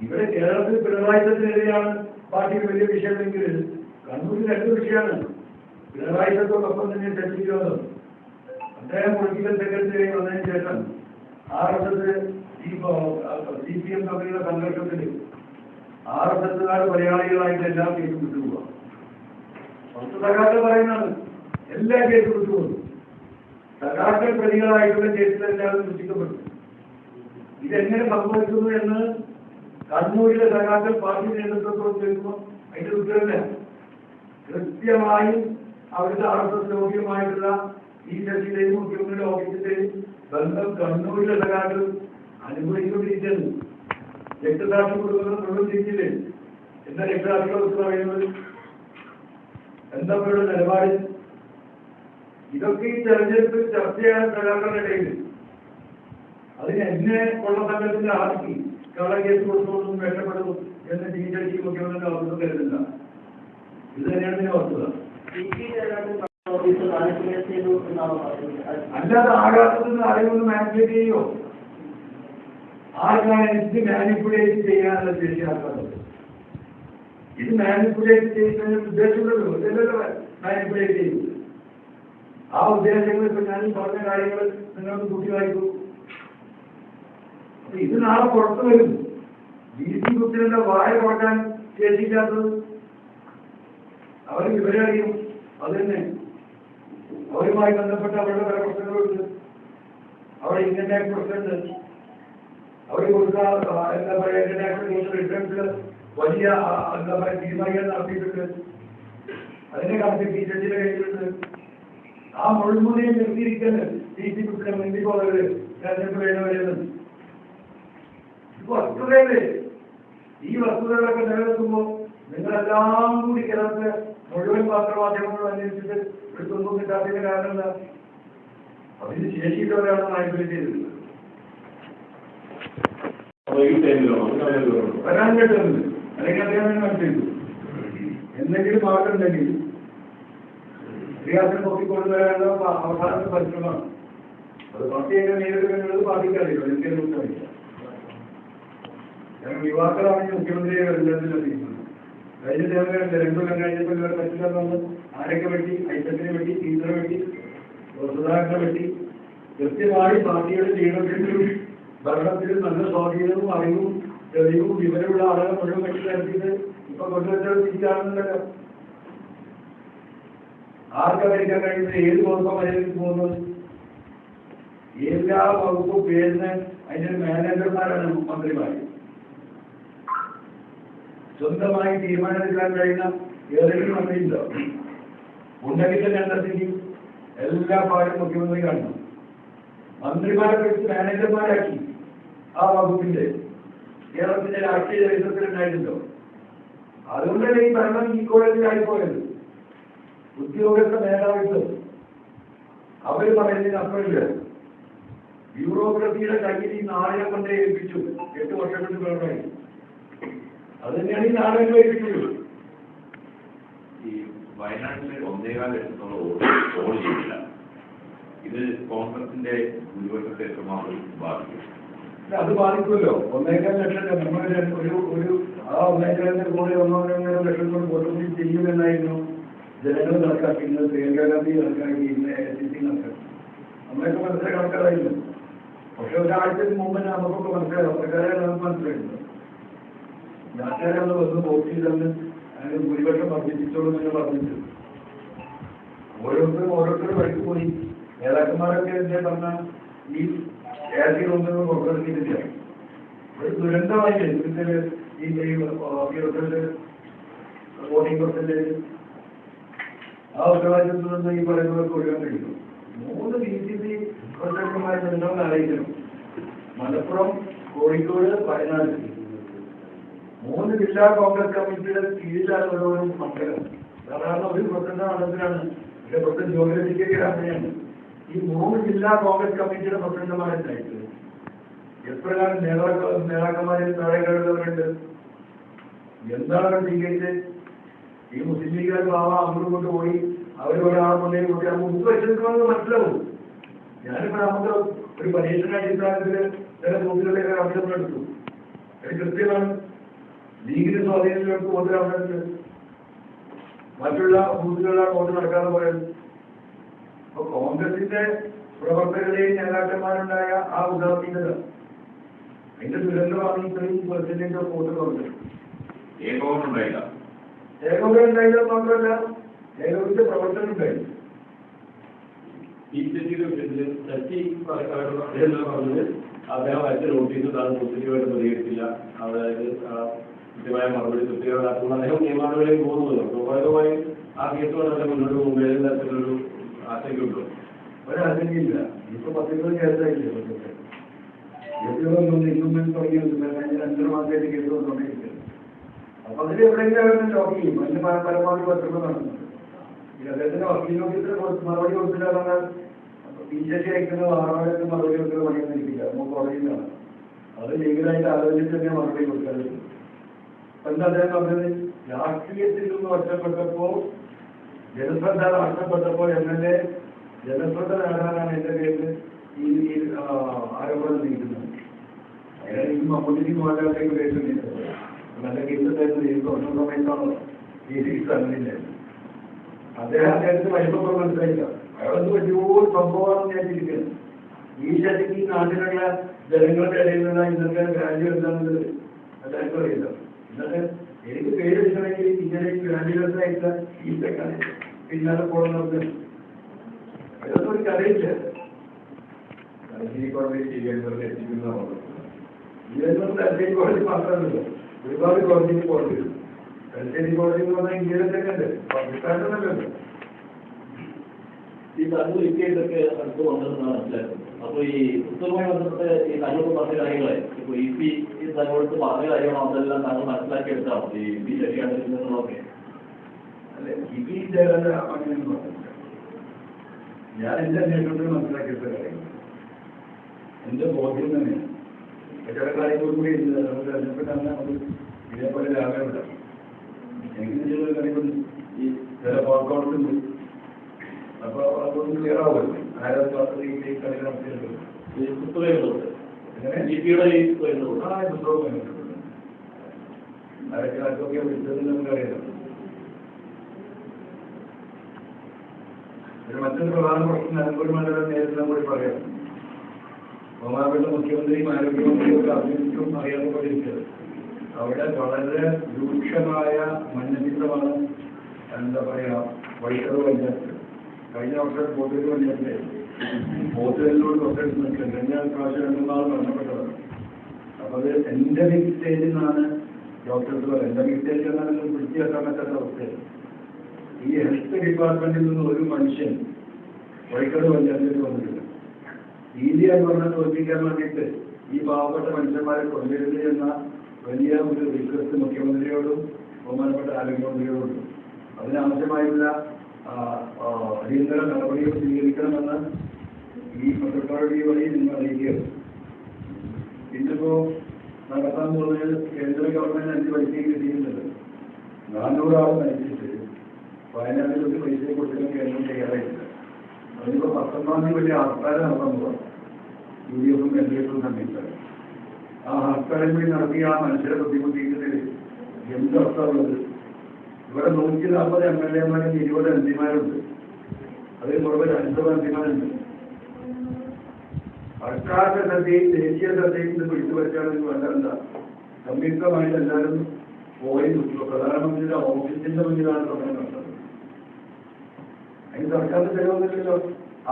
ഇവിടെ കേരളത്തിൽ പിണറായിസത്തിനെതിരെയാണ് പാർട്ടിക്ക് വലിയ വിഷയമെങ്കിൽ കണ്ണൂരിൽ രണ്ട് വിഷയമാണ്. പിണറായിസത്തോടൊപ്പം തന്നെ ശശിക്കുന്നത് അദ്ദേഹം പൊളിറ്റിക്കൽ സെക്രട്ടറി വന്നതിന് ശേഷം ആർ എസ് എസ് ഈ സി പി എം തമ്മിലുള്ള സംഘർഷത്തിൽ ആർ എസ് എസുകാർ മലയാളികളായിട്ട് എല്ലാ കേസും വിട്ടുപോകുക പുറത്ത് സഖാക്കൾ പറയുന്നതാണ് എല്ലാ കേസും വിട്ടുപോകുന്നു സഖാക്കൾ പ്രതികളായിട്ടുള്ള കേസിലെല്ലാം സൃഷ്ടിക്കപ്പെട്ടു ഇതെങ്ങനെ സംഭവിക്കുന്നു എന്ന് കണ്ണൂരിലെ സഖാക്കൾ പാർട്ടി നേതൃത്വത്തോട് ചോദിക്കുമ്പോൾ അതിന്റെ ഉത്തരവില്ല. കൃത്യമായും അവരുടെ ആർ എസ് എസ് യോഗ്യമായിട്ടുള്ള ഈ ശശിയുടെയും മുഖ്യമന്ത്രിയുടെ ഓഫീസിന്റെയും ബന്ധം കണ്ണൂരിൽ സഖാക്കൾ അനുഭവിച്ചുകൊണ്ടിരിക്കുന്നു രക്തസാക്ഷി കൊടുക്കുന്നത് മുഴുവൻ തിരിച്ചില്ലേ എന്താ രക്തസാക്ഷികളെ കുറിച്ച് പറയുന്നത്? എന്താ നിലപാട്? ഇതൊക്കെ ഈ തെരഞ്ഞെടുപ്പിൽ ചെയ്യാൻ സഖാക്കളുടെ ഇടയിൽ അതിന് എന്നെ കൊള്ള സംഘത്തിന്റെ ആർക്കി കള്ളക്കേസ് കൊടുത്തോളും രക്ഷപ്പെടുന്നു എന്ന് ടീച്ചർക്ക് മുഖ്യമന്ത്രി അവർക്ക് കരുതില്ല ഇത് തന്നെയാണ് ഇതിന്റെ വസ്തുത. അല്ലാതെ ആകാശത്ത് നിന്ന് ആരെങ്കിലും മാനിപ്പുലേറ്റ് ചെയ്യോ? ആർക്കാണ് ഇത് മാനിപ്പുലേറ്റ് ചെയ്യാനുള്ള ശേഷി ആർക്കാണുള്ളത് ഇത് മാനിപ്പുലേറ്റ് ചെയ്യുന്നതിന് ഉദ്ദേശമുള്ളൂ ഇതല്ലല്ലോ മാനിപ്പുലേറ്റ് ചെയ്യുന്നത്. ആ ഉദ്ദേശങ്ങൾ ഞാൻ പറഞ്ഞ കാര്യങ്ങൾ നിങ്ങൾക്ക് കൂട്ടി വായിക്കൂ അപ്പൊ ഇത് നാളെ പുറത്തു വരും. ബി കുത്തിനെ വായ തുറക്കാൻ ശേഷിക്കാത്തത് അവർ വിവരം അറിയും. അത് തന്നെ. അവരുമായി ബന്ധപ്പെട്ട് അവരുടെ പല പ്രശ്നങ്ങളുണ്ട്. അവിടെ ഇൻകം ടാക്സ് പ്രശ്നമുണ്ട്. അവർ കൊടുത്ത എന്താ പറയുക ഇൻകം ടാക്സ് വലിയ എന്താ പറയുക തീരുമാനങ്ങൾ നടത്തിയിട്ടുണ്ട്. അതിന്റെ ബി ജെ ജഡ്ജിയുടെ കയ്യിലുണ്ട്. ആ മുഴുമുനയെ നിർത്തിയിരിക്കുന്നത് ടി സി കുട്ടിനെ മുന്നിൽ പോകരുത് തെരഞ്ഞെടുപ്പ് കഴിഞ്ഞവരെന്ന് വസ്തുതയല്ലേ ഈ വസ്തുതകളൊക്കെ നിലനിൽക്കുമ്പോൾ നിങ്ങളെല്ലാം കൂടി കേരളത്തിലെ മുഴുവൻ പത്രമാധ്യമങ്ങളും അന്വേഷിച്ചിട്ട് എടുത്തൊന്നും കിട്ടാത്തതിന് കാരണം എന്താ? അതിന് ശേഷിയിട്ടവരാണ് മാനിപ്പുലേറ്റ് ചെയ്തിരുന്നത് വരാൻ കേട്ടത് അല്ലെങ്കിൽ അദ്ദേഹം തന്നെ മനസ്സിലാക്കി എന്തെങ്കിലും മാർഗമുണ്ടെങ്കിൽ റിയാസിനെ നോക്കിക്കൊണ്ടുവരാനുള്ള പ- അവസാനത്തെ പരിശ്രമമാണ്. അത് പാർട്ടിയൊക്കെ നേരിടുന്നത് പാർട്ടിക്കറിയില്ല എന്തെങ്കിലും ഉത്തരവില്ല കാരണം യുവാക്കളാണെങ്കിൽ മുഖ്യമന്ത്രിയെ വരുന്നതിൽ അറിയിക്കുന്നത് കഴിഞ്ഞ രണ്ടു കൊല്ലം കഴിഞ്ഞപ്പോൾ ഇവർ പറ്റില്ലെന്ന് ആരൊക്കെ വെട്ടി ഐറ്റത്തിനെ വെട്ടി ടീച്ചറെ വെട്ടി സുധാകരനെ വെട്ടി കൃത്യമായി പാർട്ടിയുടെ ലീഡർഷിപ്പിലും ഭരണത്തിലും നല്ല സ്വാധീനവും അറിവും തെളിവും വിവരമുള്ള ആളുകളെ മുഴുവൻ കക്ഷിയിലെത്തിയത് ഇപ്പൊ കൊണ്ടുവച്ചത് തിരിച്ചാണെന്നല്ലോ ആർക്കാ ഭരിക്കാൻ കഴിയുന്നത് ഏത് വകുപ്പാണ് പോകുന്നത്? എല്ലാ വകുപ്പും പേരിന് അതിന്റെ മാനേജർമാരാണ് മന്ത്രിമാര്. സ്വന്തമായി തീരുമാനമെടുക്കാൻ കഴിയുന്ന ഏതെങ്കിലും മന്ത്രിയുണ്ടോ ഉണ്ടെങ്കിൽ തന്നെ എന്താ എല്ലാ പാടും മുഖ്യമന്ത്രി കാണണം മന്ത്രിമാരെ വെച്ച് മാനേജർമാരാക്കി ആ വകുപ്പിന്റെ കേരളത്തിന്റെ രാഷ്ട്രീയ ചരിത്രത്തിൽ ഉണ്ടായിട്ടുണ്ടോ? അതുകൊണ്ടല്ലേ ഈ ഭരണം ഈ കോളേജിലായിപ്പോയത് ഉദ്യോഗസ്ഥ മേധാവിത്വം. അവർ പറയുന്നതിന് അപ്പുറമില്ല. ബ്യൂറോക്രസിയുടെ കയ്യിൽ ഈ നാളെ കൊണ്ടേ ഏൽപ്പിച്ചു. എട്ട് വർഷം കൊണ്ട് വേണമായി അത് തന്നെയാണ് ഈ നാടകങ്ങൾ ഏൽപ്പിച്ചുള്ളൂ ഈ വയനാട്ടിലെ ഒന്നേകാൽ ലക്ഷത്തോളം പോൾ ചെയ്തില്ല. ഇത് കോൺഗ്രസിന്റെ ഭൂരിപക്ഷത്തെ എത്രമാത്രം ബാധിക്കും. അത് ബാധിക്കുമല്ലോ. ഒന്നേക്കാൽ ലക്ഷം ഒരു ഒരു ആ ഒന്നേക്കാലിന്റെ കൂടെ ഒന്നോ ലക്ഷം കൊണ്ട് വോട്ടുകൂടി ചെയ്യുമെന്നായിരുന്നു ജനങ്ങൾ കണക്കാക്കിയിരുന്നത്. പ്രിയങ്ക ഗാന്ധി കണക്കാക്കി ഇന്ന് എ സി സി കണക്കാക്കി. നമ്മളൊക്കെ മനസ്സിലാക്കി കണക്കാറായിരുന്നു പക്ഷെ ഒരാഴ്ചക്ക് മുമ്പ് നമുക്കൊക്കെ മനസ്സിലായി. അത്രക്കാരെ നമുക്ക് മനസ്സിലായിരുന്നു നാട്ടുകാരെ ഒന്ന് വന്ന് വോട്ട് ചെയ്തെന്ന് അതിന് ഭൂരിപക്ഷം വർദ്ധിപ്പിച്ചോളൂ എന്ന് പറഞ്ഞിട്ട്. ഓരോരുത്തരും ഓരോരുത്തരും വഴിക്ക് പോയി. നേതാക്കന്മാരൊക്കെ എന്താ പറഞ്ഞ ഈ കേരളത്തിൽ ഒന്നും ഒരു ദുരന്തമായി ഇതിന്റെ ഈ വോട്ടിംഗ് പെർസെന്റേജ്. ആ ഉത്തരവാദിത്വത്തിൽ നിന്ന് ഈ പറയുന്നവർക്ക് ഒഴിവാൻ മൂന്ന് ബി ജെ പി പ്രസിഡന്റുമാരെ മലപ്പുറം കോഴിക്കോട് വയനാട്. മൂന്ന് ജില്ലാ കോൺഗ്രസ് കമ്മിറ്റിയുടെ കീഴിലാണ് ഓരോ മണ്ഡലം. സാധാരണ ഒരു പ്രസിഡന്റ് മണ്ഡലത്തിലാണ് പക്ഷെ പ്രസിഡന്റ് ജോഗ്രഫിക്കൊക്കെ അങ്ങനെയാണ്. ഈ മൂന്ന് ജില്ലാ കോൺഗ്രസ് കമ്മിറ്റിയുടെ പ്രസിഡന്റുമാരെ പ്രസിഡന്റുമാരുണ്ടായിട്ട് എത്രകാലം നേതാക്ക നേതാക്കന്മാരിൽ താഴെകളുള്ളവരുണ്ട് എന്താണ് സ്വീകരിച്ച് ഈ മുസ്ലിം ലീഗുകാർ ബാബ അങ്ങോട്ട് കൊണ്ട് പോയി അവരോടാണ് മുന്നേ കൂട്ടി നമുക്ക് മുമ്പ് വെച്ചെടുക്കണമെന്ന് മനസ്സിലാവും. ഞാനിപ്പോ നമുക്ക് ഒരു പരീക്ഷണാടിസ്ഥാനത്തിൽ ചില ബൂത്തുകളിലേക്ക് അവസരം എടുത്തു. അത് കൃത്യമാണ്. ലീഗിന് സ്വാധീനത്തിലേക്ക് വോട്ട് നടന്നിട്ടുണ്ട് മറ്റുള്ള ബൂത്തുകളിലാണ് വോട്ട് നടക്കാതെ പോയത് അപ്പൊ കോൺഗ്രസിന്റെ പ്രവർത്തകരെയും നേതാക്കന്മാരുണ്ടായ ആ ഉദാസീനത അതിന്റെ ദുരന്തമാണ് ഇത്രയും പെർസെന്റേജ് ഓഫ് വോട്ട് പറഞ്ഞത്. ഏകോപനം ഉണ്ടായില്ല ഏകോപനം ഉണ്ടായില്ല മാത്രമല്ല ഏകോപനത്തിന്റെ പ്രവർത്തനം ഉണ്ടായില്ല. ഈ ശശി പറഞ്ഞത് അദ്ദേഹം അയച്ച നോട്ടീസ് താൻ മുസ്ലിമായിട്ട് പ്രതികരിച്ചില്ല. അതായത് ആ, കൃത്യമായ മറുപടി കൃത്യമായിട്ടുള്ള അദ്ദേഹം നിയമ പോകുന്നത് സ്വാഭാവികമായും ആ കേസ് വന്നിട്ട് മുന്നോട്ട് പോകുമ്പോൾ ഏത് തരത്തിലൊരു ആശങ്കയുണ്ടോ? ഒരാശങ്കയില്ല ഇപ്പൊ പത്തിരുപത് കേസായില്ലേ മാസമായിട്ട് കേസ് അപ്പൊ അതിൽ എവിടെയെങ്കിലും ലോക്ക് പരമാവധി പത്രങ്ങൾ നടത്തുന്നത് ഈ അദ്ദേഹത്തിന്റെ വക്കീൽ മറുപടി കൊടുത്തില്ല ബി ജെ സി അയക്കുന്ന ആറായിരത്തിന് മറുപടി കൊടുക്കുന്ന പണിയൊന്നും ഇരിക്കില്ല. നമുക്ക് കോടതിയിലാണ് അത് ലീഗലായിട്ട് ആലോചിച്ച് തന്നെ മറുപടി കൊടുക്കാറുണ്ട് എന്താ അദ്ദേഹം പറഞ്ഞത് രാഷ്ട്രീയത്തിൽ നിന്ന് ഒറ്റപ്പെട്ടപ്പോ ജനശ്രദ്ധ നഷ്ടപ്പെട്ടപ്പോൾ എം എൽ എ ജനശ്രദ്ധ നേടാനാണ് എന്റെ പേരിൽ ഈ ഈ, ആരോപണം നീക്കുന്നത് അയാൾ മമ്മൂട്ടിക്ക് മോഹൻലാലിലേക്ക് കേട്ടിട്ടുണ്ട് നല്ല കേസുണ്ടായിരുന്നു എനിക്ക് ഒന്നും സമയത്താണോ? ഈ അങ്ങനെ അദ്ദേഹം അദ്ദേഹത്തിന് വൈഭവം മനസ്സിലായില്ല അയാളൊന്ന് വലിയൊരു സംഭവമാണെന്ന് ഞാൻ ചിരിക്കുന്നത് ഈ ശരിക്ക് ഈ നാട്ടിലുള്ള ജനങ്ങളുടെ ഇടയിലുള്ള ഇന്നത്തെ വാല്യൂ എന്താണെന്നുള്ളത് അദ്ദേഹം അറിയില്ല എന്നിട്ട് എനിക്ക് പേര് വെച്ചണമെങ്കിൽ ഇങ്ങനെ ആയിട്ട് ഈ തെക്കാണ് പിന്നാലെ പോകുന്നവർക്ക് അതൊന്നും ഒരു കഥയില്ല തലശ്ശേരി കോടതി തിരുവനന്തപുരത്ത് എത്തിക്കുന്നതാണ് തിരുവനന്തപുരം തലശ്ശേരി കോടതി മാത്രമല്ല ഒരുപാട് കോടതിയിൽ കോടതി തലശ്ശേരി കോടതി എന്ന് പറഞ്ഞാൽ ഇന്ത്യയിലെ തന്നെ ഉണ്ട്. പാകിസ്ഥാനിലല്ലോ ഈ കണ്ണൂർ ഇക്കയിലൊക്കെ അടുത്ത് വന്നിരുന്നാണ് മനസ്സിലാക്കുന്നത് അപ്പൊ ഈ പുസ്തകവുമായി ബന്ധപ്പെട്ട് ഈ കണ്ണൂർ പറഞ്ഞ കാര്യങ്ങളെ ഇപ്പൊ ഇ പി തന്നോടത്ത് പറഞ്ഞ കാര്യങ്ങൾ അതെല്ലാം താങ്കൾ മനസ്സിലാക്കി എടുത്താണോ ഈ പി ശരിയാണ് നിന്നതൊക്കെ അല്ലെ ഇ ഈ ജയലളിത അങ്ങനെയൊന്നും പറഞ്ഞില്ല ഞാൻ എന്റെ അന്വേഷണത്തിൽ മനസ്സിലാക്കിയത് കാര്യങ്ങൾ എന്റെ ബോധ്യം തന്നെയാണ് ചില കാര്യങ്ങൾ കൂടി അതുകൊണ്ട് അതിനെപ്പറ്റി അത് ഇതേപോലെ രാവിലെ എങ്ങനെ ചില കാര്യങ്ങൾ ചില ഫോർക്കൗട്ടുണ്ട് അപ്പൊ അതൊന്നും ക്ലിയർ ആവുമല്ലോ. ആരാ ഈ കളി നടത്തിയിട്ടുണ്ട്? ഈ പുസ്തകങ്ങളുണ്ട് അങ്ങനെ ഇ പിയുടെ ഈ പുസ്തകങ്ങളുണ്ട് ആ പുസ്തകം ആരൊക്കെ ആർക്കൊക്കെ വിളിച്ചതെന്ന് നമുക്കറിയാം മറ്റൊരു പ്രധാന പ്രശ്നം നിലമ്പൂർ മണ്ഡലം നേരിടാൻ കൂടി പറയാം. ബഹുമാനപ്പെട്ട മുഖ്യമന്ത്രിയും ആരോഗ്യമന്ത്രിയും ഒക്കെ അഭിനന്ദിക്കും അറിയാതെ പോയിരിക്കുന്നത് അവിടെ വളരെ രൂക്ഷമായ മഞ്ഞപ്പിത്തമാണ് എന്താ പറയാ വൈക്കറ് പഞ്ചായത്ത് കഴിഞ്ഞ വർഷം പോത്തൂർ വന്നിട്ടില്ലേ പോത്തൂരിനോട് തൊട്ടടുത്ത് നിൽക്കുന്നത് കഴിഞ്ഞ പ്രാവശ്യം രണ്ടുനാൾ മരണപ്പെട്ടതാണ് അപ്പൊ അത് എൻഡമിക് സ്റ്റേജിൽ നിന്നാണ് ഡോക്ടേഴ്സ് പറയുന്നത് എൻഡമിക് സ്റ്റേജ് എന്നാൽ വൃത്തിയാക്കാൻ പറ്റാത്ത അവസ്ഥയാണ്. ഈ ഹെൽത്ത് ഡിപ്പാർട്ട്മെന്റിൽ നിന്ന് ഒരു മനുഷ്യൻ വൈക്കട് പഞ്ചായത്തിൽ വന്നിട്ടില്ല. ഈലിയ എന്ന് പറഞ്ഞാൽ തോൽപ്പിക്കാൻ വേണ്ടിയിട്ട് ഈ പാവപ്പെട്ട മനുഷ്യന്മാരെ കൊണ്ടുവരുന്നത് എന്ന വലിയ ഒരു റിക്വസ്റ്റ് മുഖ്യമന്ത്രിയോടും ബഹുമാനപ്പെട്ട ആരോഗ്യമന്ത്രിയോടും ആ, അടിയന്തര നടപടികൾ സ്വീകരിക്കണമെന്ന് ഈ പത്രക്കാരുടെ വഴി നിങ്ങൾ അറിയിക്കുക ഇന്നിപ്പോ നടത്താൻ പോകുന്നത് കേന്ദ്ര ഗവൺമെന്റ് അഞ്ച് പൈസയും കിട്ടിയിരുന്നത് നാനൂറ് ആൾ മരിച്ചിട്ട് വയനാട്ടിൽ ഒരു പൈസ കൊടുക്കാൻ കേന്ദ്രം തയ്യാറായിട്ടില്ല. അതിനിപ്പോ പത്തൊമ്പതാം തീയതി വലിയ ഹർത്താൽ നടത്താൻ പോകാം യു ഡി എഫും എൽ ഡി എഫും ആ ഹർത്താലിൽ കൂടി നടത്തിയ ആ മനുഷ്യരെ ബുദ്ധിമുട്ടിക്കുന്നതിൽ എന്തർത്ഥമുള്ളത് ഇവിടെ നൂറ്റി നാൽപ്പത് എം എൽ എമാരും ഇരുപത് എം പിമാരുണ്ട്. അതിൽ പുറമെ അൻപത് എം പിമാരുണ്ട്. സർക്കാരിന്റെ ശ്രദ്ധയും ദേശീയ ശ്രദ്ധയും ഇത് പിടിച്ചു വെച്ചാണെങ്കിൽ വേണ്ട എന്താ സംയുക്തമായിട്ട് എല്ലാവരും പോയി പ്രധാനമന്ത്രിയുടെ ഓഫീസിന്റെ മുന്നിലാണ് സമയം നടത്തുന്നത്. അതിന് സർക്കാരിന്റെ ചെലവൊന്നുമില്ലല്ലോ.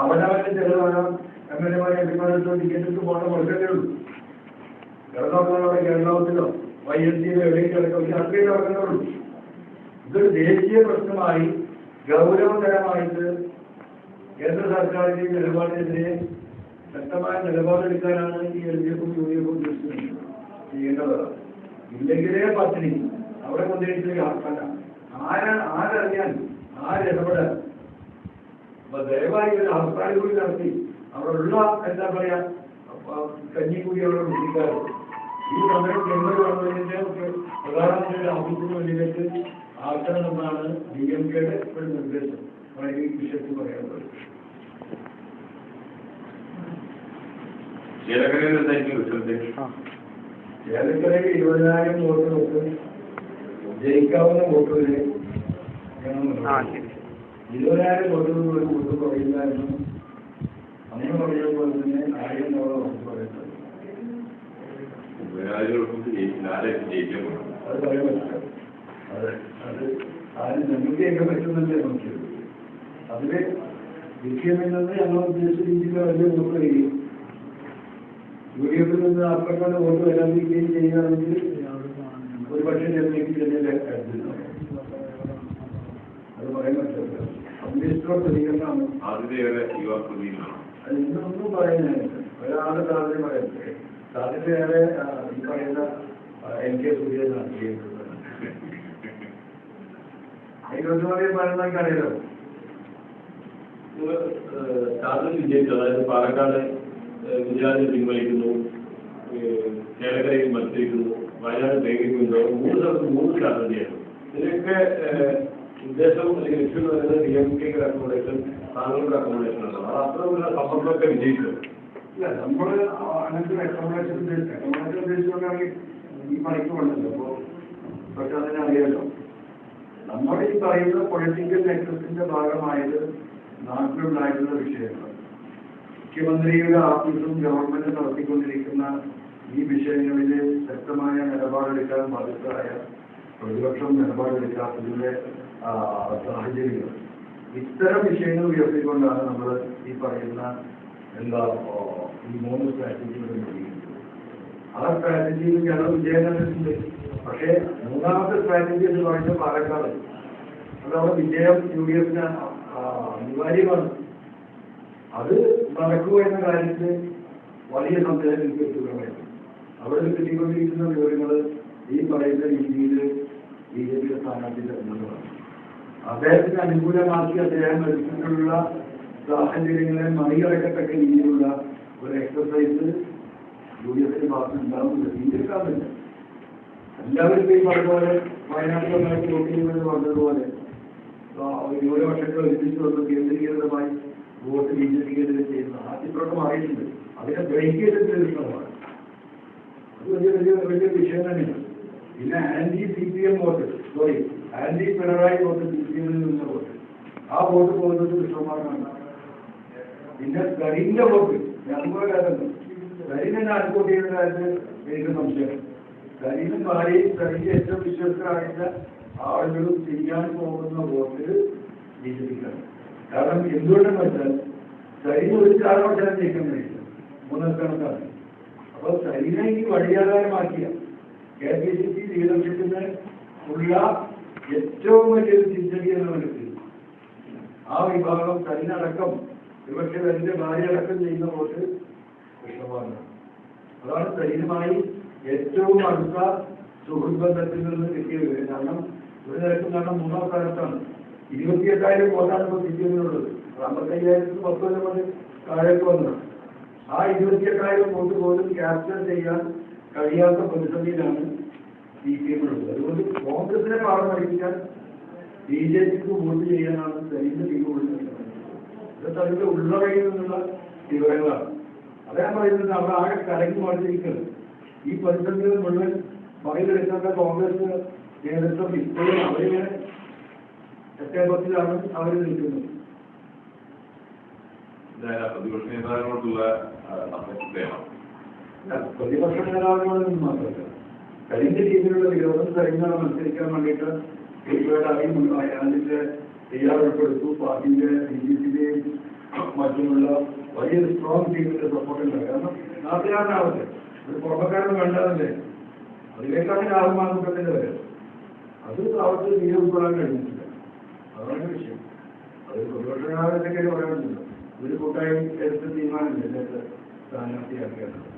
അവനവന്റെ ചെലവാണ് എം എൽ എമാരെ എം പിമാരെടുത്തോ ടിക്കറ്റ് പോകണം കൊടുക്കേണ്ടേ ഉള്ളൂ കേരളത്തിലോ വൈ എൻ സിയിലോ എവിടെയും കിടക്കും അത്രയും നടക്കുന്നുള്ളൂ ഇതൊരു ദേശീയ പ്രശ്നമായി ഗൗരവതരമായിട്ട് കേന്ദ്ര സർക്കാരിന്റെ നിലപാടിനെതിരെ ശക്തമായ നിലപാടെടുക്കാനാണ് ഈ എൽ ഡി എഫും യു ഡി എഫും ചെയ്യേണ്ടത് ഇല്ലെങ്കിലേ പത്തിനി അവിടെ കൊണ്ടുപോയിട്ട് ആക്കണ്ട ആരാണ് ആരറിയാൻ? ആരിടപെടാൻ അപ്പൊ ദയവായി ഒരു ഹർത്താൽ കൂടി നടത്തി. അവിടെ ഉള്ള എന്താ പറയാ കഞ്ഞി കൂടി അവിടെ വിളിക്കാറ് ഈ സമയം കേന്ദ്ര ഗവൺമെന്റിന്റെ പ്രധാനമന്ത്രിയുടെ ഓഫീസിന് വേണ്ടിയിട്ട് ആക്കണമെന്നാണ് ഡി എം കെയുടെ ഒരു നിർദ്ദേശം ഈ വിഷയത്തിൽ എന്തായിരിക്കും റിസൾട്ട് ഏലക്കരയിൽ ഇരുപതിനായിരം വോട്ട് വെച്ച് ജയിക്കാവുന്ന വോട്ടുകളിൽ ഇരുപതിനായിരം വോട്ടുകൾ ഒരു വോട്ട് പറയില്ല എന്നും അങ്ങനെ പറയുന്നത് പോലെ തന്നെ ആയിരം തവണ വോട്ട് പറയുന്നത്. അത് പറയാൻ പറ്റില്ല അത്. അത് ആരും ഞങ്ങൾക്ക് കേൾക്കാൻ പറ്റുന്നല്ലേ നോക്കിയത് അതിൽ വിഷയം എന്നത് ഞങ്ങൾ ഉദ്ദേശിച്ച രീതിയിൽ അവരെ വോട്ട് കഴിയും യു ഡി എഫിൽ നിന്ന് അത്രക്കാണ് വോട്ട് വരാതിരിക്കുകയും ചെയ്യുകയാണെങ്കിൽ ഒരു പക്ഷേ ഞങ്ങൾക്ക് കരുതുന്നു അത് പറയാൻ പറ്റില്ല. പ്രതികരണമാണ് ആദ്യത്തെ യുവ പ്രതികളാണ് അത് ഇന്നൊന്നും പറയാനായിട്ട് ഒരാളുടെ സാധ്യത പറയട്ടെ. സാധ്യതയേറെ ഈ പറയുന്ന എൻ കെ സുരേഷാണ് ചെയ്തിട്ടുള്ളത് ഇരുപത്തി മണിയും പറയുന്നതൊക്കെ അറിയാലോ വിജയിച്ചു അതായത് പാലക്കാട് ഗുജറാത്തിൽ പിൻവലിക്കുന്നു കേരളയിൽ മത്സരിക്കുന്നു വയനാട് പ്രേമിക്കുന്നു മൂന്ന് സ്ഥലത്ത് മൂന്ന് സ്ഥാനാർത്ഥിയാണ് ഇതിനൊക്കെ ഉദ്ദേശവും ഉദ്ദേശം അല്ലെങ്കിൽ ലക്ഷ്യം എന്ന് പറയുന്നത് ഡി എം കെ അക്കോമഡേഷൻ താങ്കളുടെ അക്കോമഡേഷൻ ആണ് അത് അത്ര സമ്മർദ്ദമൊക്കെ സമ്പർക്കമൊക്കെ വിജയിച്ചു. ഇല്ല നമ്മൾ അങ്ങനത്തെ അക്കോമഡേഷൻ അക്കോമഡേഷൻ ഉദ്ദേശിച്ചുകൊണ്ടാണെങ്കിൽ ഈ പണിക്ക് വന്നത്. അപ്പോൾ പക്ഷെ അതിനറിയാലോ. നമ്മൾ ഈ പറയുന്ന പൊളിറ്റിക്കൽ നെക്സസിന്റെ ഭാഗമായത് നാട്ടിലുണ്ടായിട്ടുള്ള വിഷയങ്ങൾ. മുഖ്യമന്ത്രിയുടെ ആഫീസും ഗവൺമെന്റ് നടത്തിക്കൊണ്ടിരിക്കുന്ന ഈ വിഷയങ്ങളിൽ ശക്തമായ നിലപാടെടുക്കാൻ ബാധ്യതരായ പ്രതിപക്ഷം നിലപാടെടുക്കാത്തതിന്റെ സാഹചര്യങ്ങൾ. ഇത്തരം വിഷയങ്ങൾ ഉയർത്തിക്കൊണ്ടാണ് നമ്മൾ ഈ പറയുന്ന എന്താ ഈ മൂന്ന് സ്ട്രാറ്റജികളും ആ സ്ട്രാറ്റജിയിൽ ഞങ്ങൾ വിജയം കണ്ടിട്ടുണ്ട്. പക്ഷേ മൂന്നാമത്തെ സ്ട്രാറ്റജി എന്ന് പറയുന്നത് പാലക്കാട്. അതവിടെ വിജയം യു ഡി എഫിന് അനിവാര്യമാണ്. അത് നടക്കുക എന്ന കാര്യത്തിൽ വലിയ സന്ദേഹം എനിക്ക് എത്തുകയായിരുന്നു അവിടെ കിട്ടിക്കൊണ്ടിരിക്കുന്ന വിവരങ്ങൾ ഈ പറയുന്ന രീതിയിൽ ബി ജെ പിയുടെ സ്ഥാനാർത്ഥി തെരഞ്ഞെടുപ്പാണ് അദ്ദേഹത്തിന് അനുകൂലമാക്കി അദ്ദേഹം എടുത്തിട്ടുള്ള സാഹചര്യങ്ങളെ മറികടക്കത്തക്ക രീതിയിലുള്ള ഒരു എക്സസൈസ് യു ഡി എഫിന്റെ ഭാഗത്ത് ഉണ്ടാവുന്നില്ല സ്വീകരിക്കാറില്ല എല്ലാവരും ഈ പറഞ്ഞപോലെ വയനാട്ടിലുണ്ടാക്കി വോട്ട് ചെയ്യുമെന്ന് പറഞ്ഞതുപോലെ ന്യൂനപക്ഷങ്ങൾ ഒരുമിച്ച് വന്ന് കേന്ദ്രീകൃതമായി വോട്ട് ബി ജെ പിക്കെതിരെ ചെയ്യുന്ന ആ ചിത്രമൊക്കെ അതിനെ ബ്രേക്ക് ചെയ്തിട്ട് ശ്രമമാണ്. അത് വലിയ വലിയ വലിയ വിഷയം തന്നെയാണ്. പിന്നെ anti C P M vote sorry anti Pinarayi vote C P എമ്മിൽ നിന്ന വോട്ട്. ആ വോട്ട് പോകുന്നത് കൃഷ്ണമാർക്കാണ് പിന്നെ കരീന്റെ വോട്ട് ഞങ്ങളുടെ കാര്യമുണ്ട് കരീനെ ആർക്കോട്ട് ചെയ്യുന്ന കാര്യത്തിൽ എനിക്ക് സംശയം കരീനും ഭാര്യയും കരീന്റെ ഏറ്റവും വിശ്വസ്തരായ ആളുകളും ചെയ്യാൻ പോകുന്ന വോട്ട് ബി ജെ പിക്കാണ്. കാരണം എന്തുകൊണ്ടെന്ന് വെച്ചാൽ കരീന് ഒരു കാരണവശാലും ജയിക്കാൻ കഴിയില്ല മൂന്നാം കണക്കാണ് അപ്പോൾ സൈനെ ഈ വഴിയാധാരമാക്കിയ കെ പി സി സി ലീഡർഷിപ്പിന് ഉള്ള ഏറ്റവും വലിയൊരു തിരിച്ചടി എന്ന് മനസ്സിൽ ആ വിഭാഗം തന്നടക്കം ഒരുപക്ഷെ തന്റെ ഭാര്യ അടക്കം ചെയ്യുന്ന വോട്ട് വിഷമാണ് അതാണ് സൈനുമായി ഏറ്റവും അടുത്ത സുഹൃത്ത് ബന്ധത്തിൽ നിന്ന് വിവരം കാരണം ഒരു നിരക്കും കാരണം മൂന്നാം സ്ഥാനത്താണ് ഇരുപത്തിയെട്ടായിരം വോട്ടാണ് ഇപ്പോൾ കിട്ടിയതിനുള്ളത് അമ്പത്തയ്യായിരത്തി പത്ത് കൊല്ലം കൊണ്ട് താഴേക്ക് വന്നത് ആ ഇരുപത്തി എട്ടായിരം വോട്ട് പോലും ക്യാപ്ചർ ചെയ്യാൻ കഴിയാത്ത പ്രതിസന്ധിയിലാണ് സി പി എം ഉള്ളത് അതുകൊണ്ട് കോൺഗ്രസിനെ പാഠം പഠിപ്പിക്കാൻ ബി ജെ പിക്ക് വോട്ട് ചെയ്യാനാണ് ദലിത് ടീം ഇതൊക്കെ അതിന്റെ ഉള്ളവയിൽ നിന്നുള്ള വിവരങ്ങളാണ്. അതാ പറയുന്നത്. അവിടെ ആകെ കലങ്ങി മാറിയിരിക്കുന്നത് ഈ പ്രതിസന്ധികൾ മുഴുവൻ മറികടക്കുന്ന കോൺഗ്രസ് നേതൃത്വം ഇപ്പോഴും അവരിങ്ങനെ സെപ്റ്റംബറിലാണ് അവർ നിൽക്കുന്നത്. പ്രതിപക്ഷ നേതാവിനോടുള്ള പ്രതിപക്ഷ നേതാവിനോട് മാത്രമല്ല കഴിഞ്ഞ രീതിയിലുള്ള വിരോധം കഴിഞ്ഞാൽ മത്സരിക്കാൻ വേണ്ടിയിട്ട് ഇവരുടെ അറിയുമുണ്ട് അതിന്റെ തയ്യാറെടുപ്പെടുത്തു പാർട്ടിന്റെ ബി ജെ പിയുടെയും മറ്റുമുള്ള വലിയൊരു സ്ട്രോങ് ടീമിന്റെ സപ്പോർട്ട് ഉണ്ട് കാരണം നാട്ടുകാരനാവട്ടെ ഒരു പുറമക്കാരൊന്നും വേണ്ടതല്ലേ? അതിലേക്കാണ് മാധവത്തിന്റെ വരെ. അത് അവർക്ക് തീരെ ഉൾക്കൊള്ളാൻ കഴിഞ്ഞിട്ടില്ല. അതാണ് വിഷയം. അത് പ്രതിപക്ഷ നേതാവിന്റെ കാര്യം പറയാൻ ഒരു കൂട്ടായി എടുത്ത തീരുമാനമില്ല. ഇതിനകത്ത് സ്ഥാനാർത്ഥിയാക്കിയത്